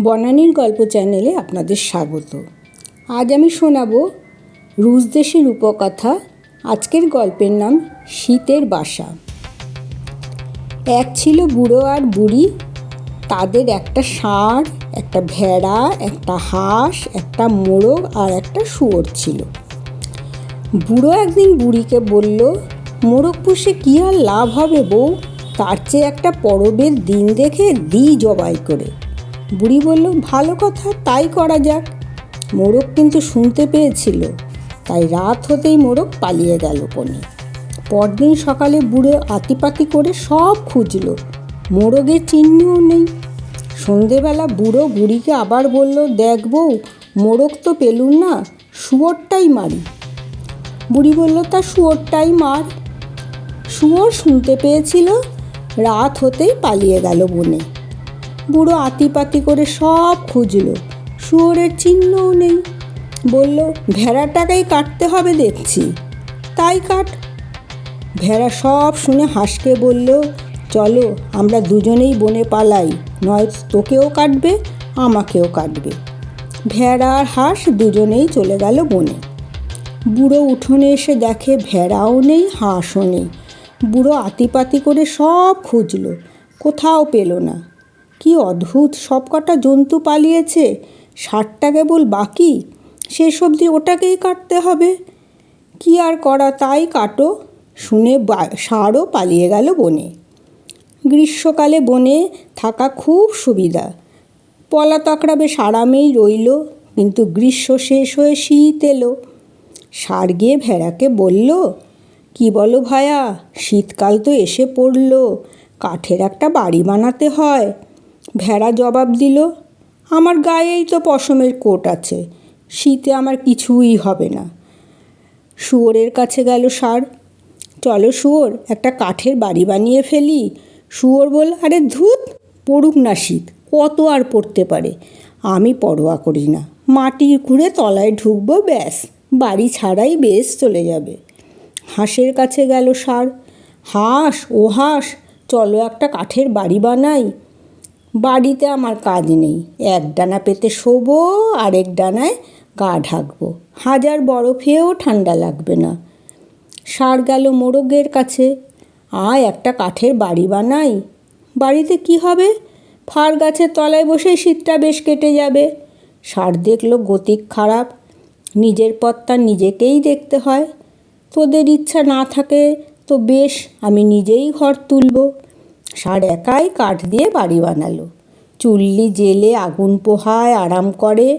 বনানীর গল্প চ্যানেলে আপনাদের স্বাগত। আজ আমি শোনাবো রুশ দেশের উপকথা আজকের গল্পের নাম শীতের বাসা। এক ছিল বুড়ো আর বুড়ি। তাদের একটা ষাঁড়, একটা ভেড়া, একটা হাঁস, একটা মোরগ আর একটা শুয়োর ছিল। বুড়ো একদিন বুড়িকে বলল, মোরগ পুষে কী আর লাভ হবে বউ? তার চেয়ে একটা পরবের দিন দেখে দিই জবাই করে। বুড়ি বলল, ভালো কথা, তাই করা যাক। মোরগ কিন্তু শুনতে পেয়েছিল। তাই রাত হতেই মোরগ পালিয়ে গেল কোণে পরদিন সকালে বুড়ো আতিপাতি করে সব খুঁজল। মোরগের চিহ্নও নেই। সন্ধেবেলা বুড়ো বুড়িকে আবার বলল, দেখ বউ, মোরগ তো পেলুম না, শুয়োরটাই মারি। বুড়ি বলল, তা শুয়োরটাই মার। শুয়োর শুনতে পেয়েছিল, রাত হতেই পালিয়ে গেল বনে। বুড়ো আতিপাতি করে সব খুঁজল। শুয়োরের চিহ্নও নেই। বলল, ভেড়াটাকেই কাটতে হবে দেখছি। তাই কাট? ভেড়া সব শুনে হাঁসকে বলল, চলো, আমরা দুজনেই বনে পালাই নয় তোকেও কাটবে, আমাকেও কাটবে। ভেড়া আর হাঁস দুজনেই চলে গেল বনে। বুড়ো উঠোনে এসে দেখে ভেড়াও নেই, হাঁসও নেই। বুড়ো আতিপাতি করে সব খুঁজলো, কোথাও পেল না। কি অদ্ভুত সব কটা জন্তু পালিয়েছে, ষাটটা কেবল বাকি? শেষ অবধি ওটাকেই কাটতে হবে। কি আর করা, তাই কাটো। শুনে ষাঁড়ও পালিয়ে গেল বনে। গ্রীষ্মকালে বনে থাকা খুব সুবিধা। পলাতকরা বেশ আরামেই রইল, কিন্তু গ্রীষ্ম শেষ হয়ে শীত এলো। সার গিয়ে ভেড়াকে বলল, কি বলো ভায়া, শীতকাল তো এসে পড়ল, কাঠের একটা বাড়ি বানাতে হয়। ভেড়া জবাব দিল, আমার গায়েই তো পশমের কোট আছে, শীতে আমার কিছুই হবে না। শুয়োরের কাছে গেল ষাঁড় চলো শুয়োর, একটা কাঠের বাড়ি বানিয়ে ফেলি। শুয়োর বল আরে ধুত, পড়ুক না শীত, কত আর পড়তে পারে, আমি পরোয়া করি না মাটি খুঁড়ে তলায় ঢুকবো ব্যাস, বাড়ি ছাড়াই বেশ চলে যাবে। হাঁসের কাছে গেল ষাঁড় হাঁস, ও হাঁস, চলো একটা কাঠের বাড়ি বানাই। বাড়িতে আমার কাজ নেই। এক ডানা পেতে শোবো, আরেক ডানায় গা ঢাকবো। হাজার বরফেও ঠান্ডা লাগবে না। সার গেল মোরগের কাছে। আয় একটা কাঠের বাড়ি বানাই। বাড়িতে কি হবে? ফার গাছের তলায় বসে শীতটা বেশ কেটে যাবে। সার দেখল গতিক খারাপ। নিজের পথটা নিজেকেই দেখতে হয়। তোদের ইচ্ছা না থাকে তো বেশ, আমি নিজেই ঘর তুলব। ষাঁড় একাই কাঠ দিয়ে বাড়ি বানালো। চুল্লি জেলে আগুন পোহায় আরাম করে।